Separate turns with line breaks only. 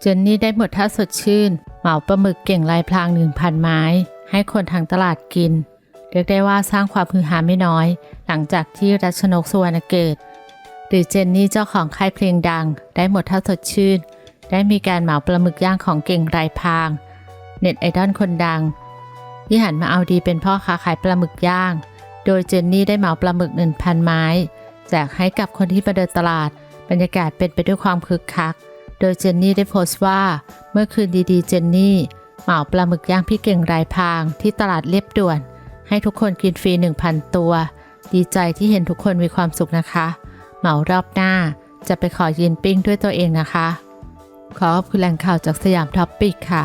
เจนนี่ได้หมดท่าสดชื่น เหมาปลาหมึกเก่งลายพลางหนึ่งพันไม้ ให้คนทางตลาดกิน เรียกได้ว่าสร้างความฮือฮาไม่น้อย หลังจากที่รัชนกสุวรรณเกตหรือเจนนี่เจ้าของค่ายเพลงดัง ได้หมดท่าสดชื่น ได้มีการเหมาปลาหมึกย่างของเก่งรายพราง เน็ตไอดอลคนดัง ที่หันมาเอาดีเป็นพ่อค้าขายปลาหมึกย่าง โดยเจนนี่ได้เหมาปลาหมึกหนึ่งพันไม้แจกให้กับคนที่มาเดินตลาด บรรยากาศเป็นไปด้วยความคึกคัก โดยเจนนี่ได้โพสต์ว่า เมื่อคืนดีๆ เจนนี่เหมาปลาหมึกย่างพี่เก่งรายพางที่ตลาดเรียบด่วน ให้ทุกคนกินฟรี 1,000 ตัว ดีใจที่เห็นทุกคนมีความสุขนะคะ เหมารอบหน้าจะไปขอยืนปิ้งด้วยตัวเองนะคะ ขอขอบคุณแหล่งข่าวจากสยามท็อปปิกค่ะ